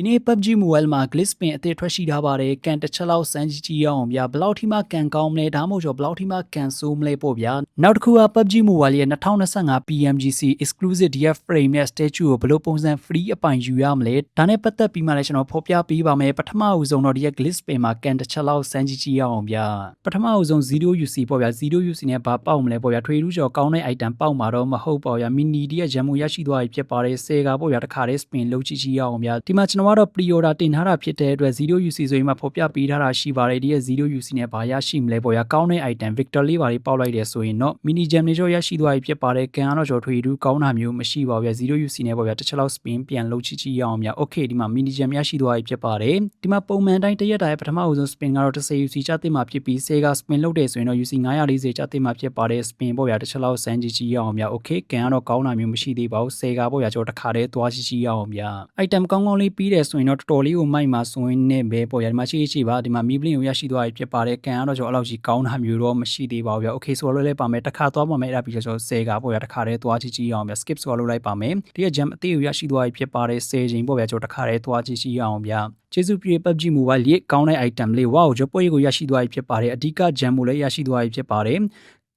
ဒီနေ့ PUBG Mobile မှာ glitch pin အသစ်ထွက်ရှိထားပါတယ်ကန်တစ်ချက်လောက်စမ်းကြည့်ကြည့်ရအောင်ဗျာဘယ်လောက်ထိမှကန်ကောင်းမလဲဒါမှမဟုတ်ဘယ်လောက်ထိမှကန်ဆိုးမလဲပေါ့ဗျာနောက်တစ်ခုက PUBG Mobile ရဲ့2025 PMGC exclusive DF frame နဲ့ statue ကိုဘယ်လိုပုံစံ free အပိုင်ယူရမလဲဒါနဲ့ပတ်သက်ပြီးမှလည်းကျွန်တော်ဖော်ပြပေးပါမယ်ပထမအဦးဆုံးတော့ဒီရဲ့ glitch pin မှာကန်တစ်ချက်လောက်စမ်းကြည့်ကြည့်ရအောင်ဗျာပထမအဦးဆုံး 0UC ပေါ့ဗျာ 0UC နဲ့ဘာပေါက်မလဲပေါ့ဗျာထွေထူးကျော်ကောင်းတဲ့ item ပေါက်မှာတော့မဟုတ်ပါဘူးဗျာ mini ဒီရဲ့ဂျမ်မူရရှိသွားပြီဖြစ်ပါတယ်စေကပေါ့ဗျာတခါတည်း spin လုပ်ကြည့်ကြည့်ရအောင်ဗျာဒီမှာကျွန်တော်ကတော့ pre order တင်ထားတာဖြစ်တဲ့အတွက် 0UC ဆိုရင်မှဖော်ပြပေးထားတာရှိပါတယ်ဒီရဲ့ 0UC နဲ့ဘာရရှိမလဲပေါ့ဗျာကောင်းတဲ့ item Victor လေးပါလေးပေါက်လိုက်တယ်ဆိုရင်တော့ mini gem တွေကျော်ရရှိသွားပြီဖြစ်ပါတယ်ကန်ကတော့ကျော်ထွေထူးကောင်းတာမျိုးမရှိပါဘူးဗျာ 0UC နဲ့ပေါ့ဗျာတစ်ချက်လောက် spin ပြန်လုပ်ကြည့်ကြည့်ရအောင်ဗျာ okay ဒီမှာ mini gem ရရှိသွားပြီဖြစ်ပါတယ်ဒီမှာပုံမှန်တိုင်းတရက်တာရဲ့ပထမအဦးဆုံး spin ကတော့10 UC ချသိမှာဖြစ်ပြီးစေက spin လုပ်တယ်ဆိုရင်တော့ UC 940ချသိမှာဖြစ်ပါတယ် spin ပေါ့ဗျာတစ်ချက်လောက်စမ်းကြည့်ကြည့်ရအောင်ဗျာ okay ကန်ကတော့ကောင်းတာမျိုးမရှိသေးပါဘူးစေကပေါ့ဗျာကျော်တစ်ခါတည်းသွားကြည့်ကြည့်ရအောင်ဗျာ item ကောင်းကောင်းလေးပြီးတယ်ဆိုရင်တော့တော်တော်လေးကိုမိုက်မှာဆိုရင်နဲ့ပဲပေါ့ဗျာဒီမှာရှိရှိပါဒီမှာမီဘလင်ကိုရရှိသွားပြီဖြစ်ပါတယ်ကန်ကတော့ကျော်အဲ့လောက်ကြီးကောင်းတာမျိုးတော့မရှိသေးပါဘူးဗျာ okay ဆိုတော့လည်းပါမယ်တစ်ခါသွားပါမယ်အဲ့ဒါပြီးတော့ကျော်စေကပေါ့ဗျာတစ်ခါတည်းသွားကြည့်ကြည့်ရအောင်ဗျာ skip ဆိုတော့လုပ်လိုက်ပါမယ်ဒီက gem အသေးကိုရရှိသွားပြီဖြစ်ပါတယ်စေချိန်ပေါ့ဗျာကျော်တစ်ခါတည်းသွားကြည့်ကြည့်ရအောင်ဗျာကျေးဇူးပြု PUBG Mobile လေးကောင်းတဲ့ item လေး wow ကျော်ပွဲကိုရရှိသွားပြီဖြစ်ပါတယ်အဓိက gem ကိုလည်းရရှိသွားပြီဖြစ်ပါတယ်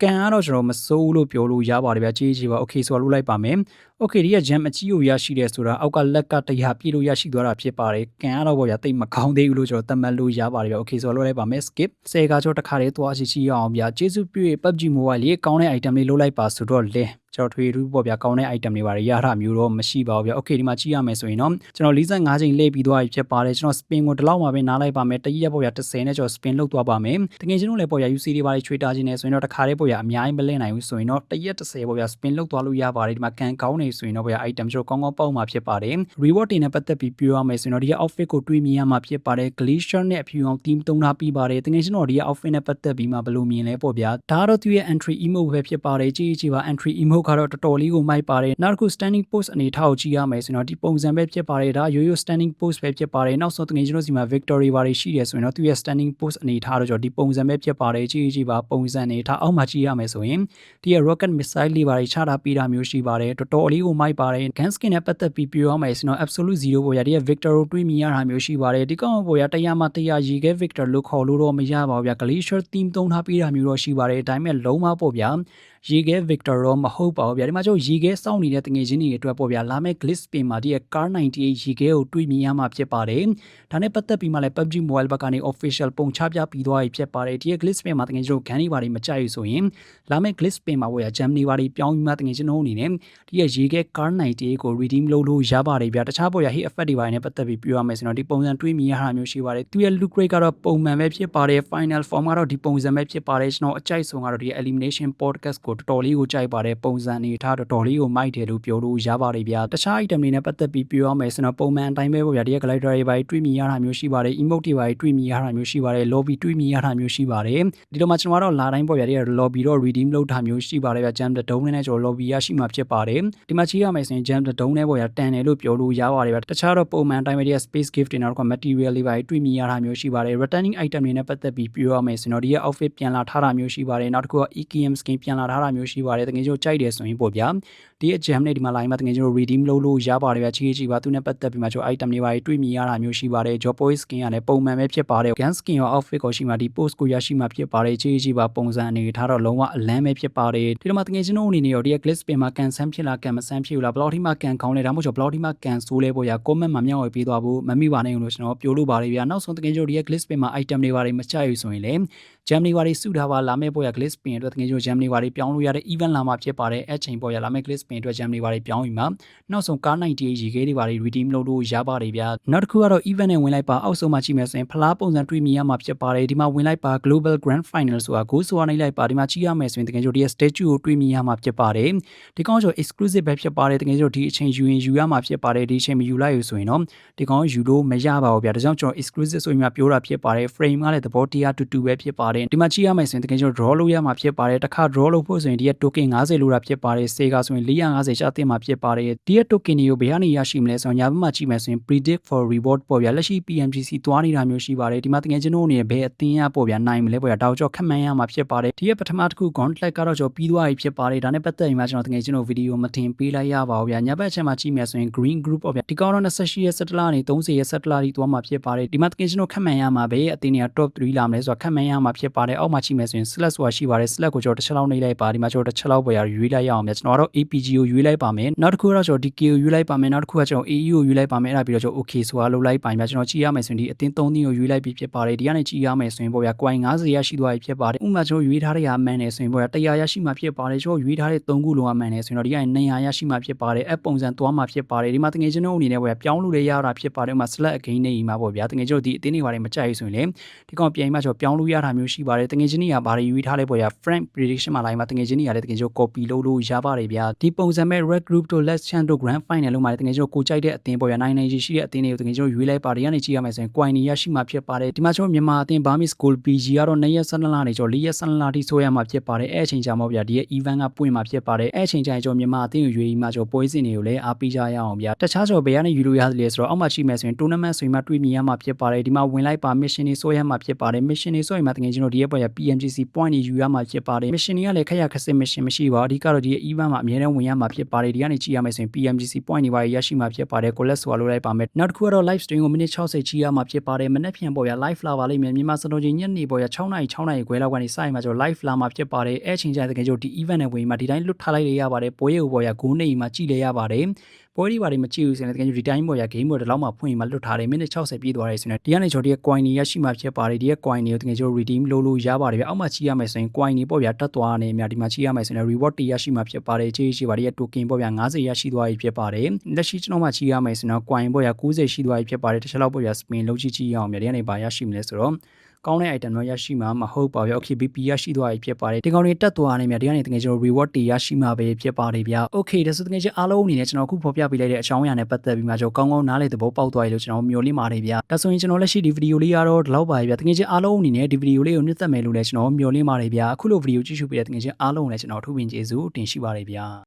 ကန်ကတော့ကျွန်တော်မစိုးဘူးလို့ပြောလို့ရပါတယ်ဗျာကြီးကြီးပါ okay ဆိုတော့လုပ်လိုက်ပါမယ် okay ဒီက gem အကြီးကိုရရှိတယ်ဆိုတာအောက်ကလက်ကတရားပြည့်လို့ရရှိသွားတာဖြစ်ပါတယ်ကန်ကတော့ဗျာတိတ်မကောင်းသေးဘူးလို့ကျွန်တော်သတ်မှတ်လို့ရပါတယ်ဗျာ okay ဆိုတော့လုပ်လိုက်ပါမယ် skip ဆယ်ကကျော်တစ်ခါလေးသွားရှိရှိရအောင်ဗျာကျေးဇူးပြု PUBG Mobile လေးကောင်းတဲ့ item လေးလုပ်လိုက်ပါဆိုတော့လဲကျွန်တော်ထွေထူးပေါ့ဗျာကောင်းတဲ့ item တွေပါရတာမျိုးတော့မရှိပါဘူးဗျာ okay ဒီမှာကြည့်ရမယ်ဆိုရင်တော့ကျွန်တော်45ချိန်လှည့်ပြီးသွားပြီဖြစ်ပါတယ်ကျွန်တော် spin ကိုဒီလောက်မှာပဲနားလိုက်ပါမယ်တရက်ပေါ့ဗျာ30နဲ့ကျွန်တော် spin လုပ်သွားပါမယ်တကယ်ချင်းတို့လည်းပေါ့ဗျာ UC တွေပါချွေတာခြင်းနေဆိုရင်တော့တစ်ခါလေးပေါ့ဗျာအများကြီးမလင့်နိုင်ဘူးဆိုရင်တော့တရက်30ပေါ့ဗျာ spin လုပ်သွားလို့ရပါတယ်ဒီမှာကန်ကောင်းနေဆိုရင်တော့ပေါ့ဗျာ item ကျွန်တော်ကောင်းကောင်းပေါက်မှာဖြစ်ပါတယ် reward တွေနဲ့ပတ်သက်ပြီးပြောရမယ်ဆိုရင်တော့ဒီက outfit ကိုတွေးမြင်ရမှာဖြစ်ပါတယ် glacier နဲ့အဖြူအောင် team သုံးထားပြီးပါတယ်တကယ်ချင်းတော့ဒီက outfit နဲ့ပတ်သက်ပြီးမှဘယ်လိုမြင်လဲပေါ့ဗျာဒါကတော့သူရဲ့ entry emote ပဲဖြစ်ပါတယ်ကြည့်ကြည့်ပါ entry emote ကတော့တော်တော်လေးကိုမိုက်ပါတယ်နောက်တစ်ခု standing post အနေထားကိုကြည့်ရမယ်ဆိုရင်တော့ဒီပုံစံပဲဖြစ်ပါတယ်ဒါရိုးရိုး standing post ပဲဖြစ်ပါတယ်နောက်ဆုံးတကယ်ကျွန်တော်စီမှာ victory ဘာတွေရှိတယ်ဆိုရင်တော့သူရဲ့ standing post အနေထားတော့ကျွန်တော်ဒီပုံစံပဲဖြစ်ပါတယ်ကြည့်ကြည့်ပါပုံစံအနေထားအောက်မှာကြည့်ရမယ်ဆိုရင်ဒီရဲ့ rocket missile လေးဘာတွေချတာပေးတာမျိုးရှိပါတယ်တော်တော်လေးကိုမိုက်ပါတယ် gun skin နဲ့ပတ်သက်ပြီးပြောရမယ်ဆိုတော့ absolute 0ပေါ်ရဒီရဲ့ victor ကိုတွေးမြင်ရတာမျိုးရှိပါတယ်ဒီကောင်ပေါ်ရတရားမှတရားရေခဲ victor လို့ခေါ်လို့တော့မရပါဘူးဗျာ glacier theme သုံးထားပေးတာမျိုးတော့ရှိပါတယ်ဒါပေမဲ့လုံးဝပေါ့ဗျာ ရေခဲ Victor တော့မဟုတ်ပါဘူးဗျာဒီမှာကျတော့ရေခဲစောင့်နေတဲ့တငယ်ချင်းတွေအတွက်ပေါ့ဗျာလာမယ့် glitch pin မှာဒီရဲ့ car 98ရေခဲကိုတွေးမြင်ရမှာဖြစ်ပါတယ်ဒါနဲ့ပတ်သက်ပြီးမှလည်း PUBG Mobile ဘက်ကနေ official ပုံချပြပြီးသွားပြီဖြစ်ပါတယ်ဒီရဲ့ glitch pin မှာတငယ်ချင်းတို့ gun တွေဘာတွေမကြိုက်ဘူးဆိုရင်လာမယ့် glitch pin မှာပေါ့ဗျာ gem တွေဘာတွေပြောင်းပြီးမှတငယ်ချင်းတို့အနေနဲ့ဒီရဲ့ရေခဲ car 98ကို redeem လုပ်လို့ရပါတယ်ဗျာတခြားပေါ့ဗျာ hit effect တွေဘာတွေနဲ့ပတ်သက်ပြီးပြောရမယ်ဆိုတော့ဒီပုံစံတွေးမြင်ရတာမျိုးရှိပါတယ်သူရဲ့ look rate ကတော့ပုံမှန်ပဲဖြစ်ပါတယ် final form ကတော့ဒီပုံစံပဲဖြစ်ပါတယ်ကျွန်တော်အကြိုက်ဆုံးကတော့ဒီ elimination podcast ကိုတော်တော်လေးကိုကြိုက်ပါတယ်ပုံစံနေထားတော်တော်လေးကိုမိုက်တယ်လို့ပြောလို့ရပါတယ်ဗျာတခြား item တွေနဲ့ပတ်သက်ပြီးပြောရမယ်ဆိုတော့ပုံမှန်အတိုင်းပဲပေါ့ဗျာဒီက glider တွေပါတွေးမြင်ရတာမျိုးရှိပါတယ် emote တွေပါတွေးမြင်ရတာမျိုးရှိပါတယ် lobby တွေးမြင်ရတာမျိုးရှိပါတယ်ဒီလိုမှကျွန်တော်ကတော့လာတိုင်းပေါ့ဗျာဒီက lobby တော့ redeem လုပ်တာမျိုးရှိပါတယ်ဗျာ jam တုံးနဲ့ကျွန်တော် lobby ရရှိမှာဖြစ်ပါတယ်ဒီမှာကြည့်ရမယ်ဆိုရင် jam တုံးနဲ့ပေါ့ဗျာတန်တယ်လို့ပြောလို့ရပါတယ်ဗျာတခြားတော့ပုံမှန်အတိုင်းပဲဒီက space gift တွေနောက်က material လေးပါတွေးမြင်ရတာမျိုးရှိပါတယ် returning item တွေနဲ့ပတ်သက်ပြီးပြောရမယ်ဆိုတော့ဒီရဲ့ outfit ပြန်လာထားတာမျိုးရှိပါတယ်နောက်တစ်ခုက EKM skin ပြန်လာထားတာမျိုးရှိပါတယ်တကယ်ကျွန်တော်ကြိုက်တယ်ဆိုရင်ပေါ့ဗျာ ဒီရဲ့ gem နဲ့ဒီမှာ line မှာတကယ်ကျွန်တော် redeem လုပ်လို့ရပါတယ်ဗျာချီချီပါသူနဲ့ပတ်သက်ပြီးမှကျွန်တော် item တွေပါတွေးမြင်ရတာမျိုးရှိပါတယ် job boy skin ကလည်းပုံမှန်ပဲဖြစ်ပါတယ် gun skin ရော outfit ကိုရှိမှဒီ post ကိုရရှိမှဖြစ်ပါတယ်ချီချီပါပုံစံအနေထားတော့လုံးဝအလန်းပဲဖြစ်ပါတယ်ဒီလိုမှတကယ်ကျွန်တော်အနေနဲ့ရောဒီရဲ့ glitch pin မှာကန်ဆန်းဖြစ်လားကန်မဆန်းဖြစ်ဘူးလားဘယ်လောက်ထိမှကန်ကောင်းလဲဒါမှမဟုတ်ဘယ်လောက်ထိမှကန်ဆိုးလဲပေါ့ဗျာ comment မှာမျှဝေပေးသွားဖို့မမိပါနဲ့လို့ကျွန်တော်ပြောလို့ပါတယ်ဗျာနောက်ဆုံးတကယ်ကျွန်တော်ဒီရဲ့ glitch pin မှာ item တွေပါတယ်မချရဘူးဆိုရင်လည်း gem တွေပါတယ်စုထားပါလာမယ့်ပေါ့ဗျာ glitch pin အတွက်တကယ်ကျွန်တော် gem တွေပါတယ်ပြောင်းလို့ရတဲ့ event လာမှာဖြစ်ပါတယ်အဲ့ချိန်ပေါ့ဗျာလာမယ့် glitch pin အတွက် gem တွေပါတယ်ပြောင်းပြီးမှနောက်ဆုံးကား98ရေခဲတွေပါတယ် redeem လုပ်လို့ရပါတယ်ဗျာနောက်တစ်ခုကတော့ event နဲ့ဝင်လိုက်ပါအောက်ဆုံးမှာကြည့်မယ်ဆိုရင်ဖလားပုံစံတွေ့မြင်ရမှာဖြစ်ပါတယ်ဒီမှာဝင်လိုက်ပါ global grand final ဆိုတာကိုဆိုတာနေလိုက်ပါဒီမှာကြည့်ရမယ်ဆိုရင်တကယ်ကျွန်တော်ဒီ statue ကိုတွေ့မြင်ရမှာဖြစ်ပါတယ်ဒီကောင်ကျွန်တော် exclusive ပဲဖြစ်ပါတယ်တကယ်ကျွန်တော်ဒီအချိန်ယူရင်ယူရမှာဖြစ်ပါတယ်ဒီအချိန်မယူလိုက်ရဆိုရင်တော့ဒီကောင်ယူလို့မရပါဘူးဗျာဒါကြောင့်ကျွန်တော် exclusive ဆိုရင်မှပြောတာဖြစ်ပါတယ် frame ကလည်းသဘောတရားတူတူပဲဖြစ်ပါတယ်ဒီမှာကြည့်ရမယ်ဆိုရင်တကယ်ကျွန်တော် draw လုပ်ရမှာဖြစ်ပါတယ်တစ်ခါ draw လုပ်ဖို့ဆိုရင်ဒီက token 50လိုတာဖြစ်ပါတယ်စေကဆိုရင်450ကျတင်မှာဖြစ်ပါတယ်ဒီရဲ့ token တွေကိုဘယ်ကနေရရှိမလဲဆိုတော့ညာဘက်မှာကြည့်မယ်ဆိုရင် predict for reward ပေါ့ဗျာလက်ရှိ PMGC သွားနေတာမျိုးရှိပါတယ်ဒီမှာတကယ်ကျွန်တော်အနေနဲ့ဘယ်အသင်းရပေါ့ဗျာနိုင်မလဲပေါ့ဗျာဒါကိုကြောင့်ခက်မှန်းရမှာဖြစ်ပါတယ်ဒီရဲ့ပထမတစ်ခု gauntlet ကတော့ကျွန်တော်ပြီးသွားပြီဖြစ်ပါတယ်ဒါနဲ့ပတ်သက်ရင်မှကျွန်တော်တကယ်ကျွန်တော်ဗီဒီယိုမတင်ပေးလိုက်ရပါဘူးဗျာညာဘက်အချက်မှာကြည့်မယ်ဆိုရင် green group ပေါ့ဗျာဒီကောင်တော့28ရက်17လနေ30ရက်17လထိသွားမှာဖြစ်ပါတယ်ဒီမှာတကယ်ကျွန်တော်ခက်မှန်းရမှာပဲအသင်းတွေက top 3လာမလဲဆိုတော့ခက်မှန်းရမှာဖြစ်ပါတယ်အောက်မှာကြည့်မယ်ဆိုရင် select ဆိုတာရှိပါတယ် select ကိုကျွန်တော်တစ်ချက်လောက်နှိပ်လိုက်ပါဒီမှာကျွန်တော်တစ်ချက်လောက်ပေါ်ရရွေးလိုက်ရအောင်ဗျာကျွန်တော်ကတော့ APG ကိုရွေးလိုက်ပါမယ်နောက်တစ်ခုကတော့ကျွန်တော် DK ကိုရွေးလိုက်ပါမယ်နောက်တစ်ခုကကျွန်တော် AE ကိုရွေးလိုက်ပါမယ်အဲ့ဒါပြီးတော့ကျွန်တော် OK ဆိုတာလုပ်လိုက်ပါဗျာကျွန်တော်ကြည့်ရမယ်ဆိုရင်ဒီအသင်း3သင်းကိုရွေးလိုက်ပြီးဖြစ်ပါတယ်ဒီကနေကြည့်ရမယ်ဆိုရင်ပေါ့ဗျာ coin 90ရရှိသွားပြီဖြစ်ပါတယ်ဥပမာကျွန်တော်ရွေးထားတဲ့ဟာမှန်တယ်ဆိုရင်ပေါ့ဗျာ100ရရှိမှဖြစ်ပါတယ်ကျွန်တော်ရွေးထားတဲ့3ခုလုံးကမှန်တယ်ဆိုရင်တော့ဒီကနေ200ရရှိမှဖြစ်ပါတယ်အပုံစံသွားမှဖြစ်ပါတယ်ဒီမှာတကယ်ကျွန်တော်အနေနဲ့ပေါ့ဗျာပြောင်းလို့လည်းရတာဖြစ်ပါတယ်ဥပမာ select again နေမှာပေါ့ဗျာတကယ်ကျွန်တော်ဒီအသင်းတွေပါတယ်မကြိုက်ဆိုရင်လေဒီကောင်ပြန်မှကျွန်တော်ပြောင်းလို့ရတာမျိုးရှိပါတယ်တကယ်ချင်းတွေကဘာတွေရွေးထားလဲပေါ့ဗျာ friend prediction မှာလိုက်မှာတကယ်ချင်းတွေကလည်းတကယ်ကျွန်တော် copy လုပ်လို့ရပါတယ်ဗျာဒီပုံစံမဲ့ red group တို့ let's chant တို့ grand final လို့မှာတကယ်ကျွန်တော်ကိုကြိုက်တဲ့အသင်းပေါ့ဗျာနိုင်နိုင်ရှိတဲ့အသင်းတွေကိုတကယ်ကျွန်တော်ရွေးလိုက်ပါတယ်ရနေကြည့်ရမယ်ဆိုရင် coin တွေရရှိမှဖြစ်ပါတယ်ဒီမှာကျွန်တော်မြန်မာအသင်း Burmese goal PG ကတော့2ရက်12လနေကျွန်တော်4ရက်12လထိဆိုရမှာဖြစ်ပါတယ်အဲ့အချိန်ကြာမှဗျာဒီရဲ့ event ကပွင့်မှာဖြစ်ပါတယ်အဲ့အချိန်ကြာကျွန်တော်မြန်မာအသင်းကိုရွေးပြီးမှကျွန်တော်ပွဲစဉ်တွေကိုလည်းအားပေးကြရအောင်ဗျာတခြားကျွန်တော်ဘယ်ကနေယူလို့ရတယ်လဲဆိုတော့အောက်မှာရှိမယ်ဆိုရင် tournament ဆိုရင်မှတွေ့မြင်ရမှာဖြစ်ပါတယ်ဒီမှာဝင်လိုက်ပါ mission တွေဆိုရမှာဖြစ်ပါတယ် mission တွေဆိုရင်မှတကယ်ကျွန်တော်ဒီရဲ့ပေါ်ရ PMGC point တွေယူရမှာဖြစ်ပါတယ် mission တွေကလည်းခက်ရခက်စစ် mission မရှိပါဘူးအဓိကတော့ဒီရဲ့ event မှာအများနဲ့ဝင်ရမှာဖြစ်ပါတယ်ဒီကနေကြည့်ရမယ်ဆိုရင် PMGC point တွေပါရရှိမှာဖြစ်ပါတယ် collect ဆိုတာလုပ်လိုက်ပါမယ်နောက်တစ်ခုကတော့ live stream ကိုမိနစ်60ကြည့်ရမှာဖြစ်ပါတယ်မနေ့ပြန်ပေါ်ရ live လာပါလိမ့်မယ်မြန်မာစံတော်ချိန်ညနေပေါ်ရ6နာရီ6နာရီခွဲလောက်ကနေစရင်မှာကျွန်တော် live လာမှာဖြစ်ပါတယ်အဲ့ချိန်ကျရင်တကယ်ကျွန်တော်ဒီ event နဲ့ဝင်မှာဒီတိုင်းလွတ်ထားလိုက်ရပါတယ်ပွဲရုပ်ပေါ်ရဂိုးနေမှာကြည့်လေရပါတယ် ပွဲဒီပါတွေမကြည့်ဘူးဆိုရင်တကယ်ကြီးဒီတိုင်းပေါ်ရ game ပေါ်တလောက်မှဖွင့်မှလွတ်ထားတယ်မိနစ်60ပြည့်သွားတယ်ဆိုရင်ဒီကနေကျွန်တော်ဒီရဲ့ coin တွေရရှိမှဖြစ်ပါတယ်ဒီရဲ့ coin တွေကိုတကယ်ကျွန်တော် redeem လုပ်လို့ရပါတယ်ဗျအောက်မှာကြည့်ရမယ်ဆိုရင် coin တွေပေါ့ဗျာတက်သွားနေမြဒီမှာကြည့်ရမယ်ဆိုရင် reward တွေရရှိမှဖြစ်ပါတယ်ကြေးရှိပါတယ် token ပေါ့ဗျာ90ရရှိသွားပြီဖြစ်ပါတယ်လက်ရှိကျွန်တော်မှကြည့်ရမယ်ဆိုရင် coin ပေါ့ဗျာ90ရှိသွားပြီဖြစ်ပါတယ်တစ်ချက်လောက်ပေါ့ဗျာ spin လုပ်ကြည့်ကြည့်ရအောင်မြဒီကနေပါရရှိမလဲဆိုတော့ ကောင်းတဲ့ item တော့ရရှိမှာမဟုတ်ပါဘူး။ Okay BP ရရှိသွားပြီဖြစ်ပါတယ်။ဒီကောင်တွေတက်သွားနေမြဒီကနေတကယ်ကျွန်တော် reward တွေရရှိမှာပဲဖြစ်ပါတယ်ဗျ။ Okay ဒါဆိုတကယ်ချင်းအားလုံးအနေနဲ့ကျွန်တော်အခုဖော်ပြပေးလိုက်တဲ့အကြောင်းအရာနဲ့ပတ်သက်ပြီးမှကျွန်တော်ကောင်းကောင်းနားလည်သဘောပေါက်သွားပြီလို့ကျွန်တော်မျှော်လင့်ပါတယ်ဗျ။ဒါဆိုရင်ကျွန်တော်လက်ရှိဒီဗီဒီယိုလေးကတော့ဒီလောက်ပါပဲဗျ။တကယ်ချင်းအားလုံးအနေနဲ့ဒီဗီဒီယိုလေးကိုနှစ်သက်မယ်လို့လည်းကျွန်တော်မျှော်လင့်ပါတယ်ဗျ။အခုလိုဗီဒီယိုကြည့်ရှုပေးတဲ့တကယ်ချင်းအားလုံးကိုလည်းကျွန်တော်အထူးပင်ကျေးဇူးတင်ရှိပါတယ်ဗျ။